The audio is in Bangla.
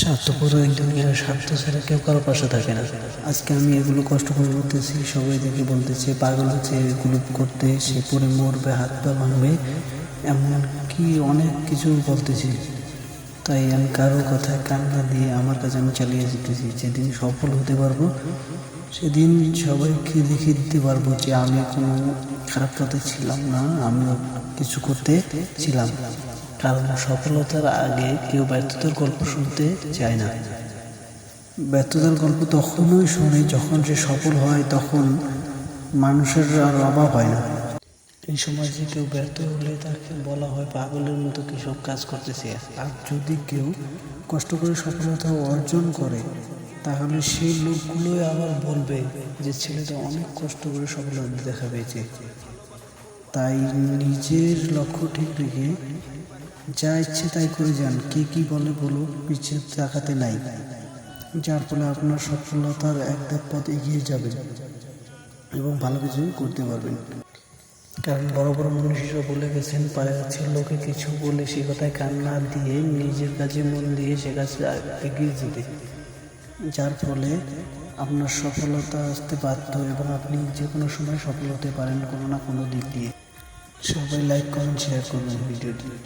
স্বার্থপর এই দুনিয়ার স্বার্থ ছাড়া কেউ কারও পাশে থাকে না। আজকে আমি এগুলো কষ্ট করে করতেছি সবাই দেখে বলতেছে, পাগল হচ্ছে এগুলো করতে, সে পরে মরবে, হাত পা ভাঙবে। এমন কি অনেক কিছু বলতেছি। তাই আমি কারও কথায় কান্না দিয়ে আমার কাছে আমি চালিয়ে যেতেছি। যেদিন সফল হতে পারব, সেদিন সবাইকে দেখিয়ে দিতে পারব যে আমি কোনো খারাপ পথে ছিলাম না, আমিও কিছু করতে ছিলাম। কারণ সফলতার আগে কেউ ব্যর্থতার গল্প শুনতে চায় না। ব্যর্থতার গল্প তখনই শোনে যখন সে সফল হয়, তখন মানুষের আর অভাব হয় না। এই সমাজে কেউ ব্যর্থ হলে তাকে বলা হয় পাগলের মতো কি সব কাজ করতেছে। আর যদি কেউ কষ্ট করে সফলতা অর্জন করে, তাহলে সেই লোকগুলোই আবার বলবে যে ছেলেটা অনেক কষ্ট করে সফলতা দেখা পেয়েছে। তাই নিজের লক্ষ্য ঠিক রেখে যা ইচ্ছে তাই করে যান, কে কি বলে বলো পিছিয়ে তাকাতে নাই। যার ফলে আপনার সফলতার এক পথ এগিয়ে যাবে এবং ভালো কিছু করতে পারবেন। কারণ বড় বড় মনীষীরা বলে গেছেন পায়ের কাছে লোকে কিছু বলে সে কথায় কান্না দিয়ে নিজের কাছে মন দিয়ে সে কাছে এগিয়ে যেতে। যার ফলে আপনার সফলতা আসতে বাধ্য এবং আপনি যে কোনো সময় সফল হতে পারেন কোনো না কোনো দিক দিয়ে। সবাই লাইক কমেন্ট শেয়ার করবেন ভিডিওটি।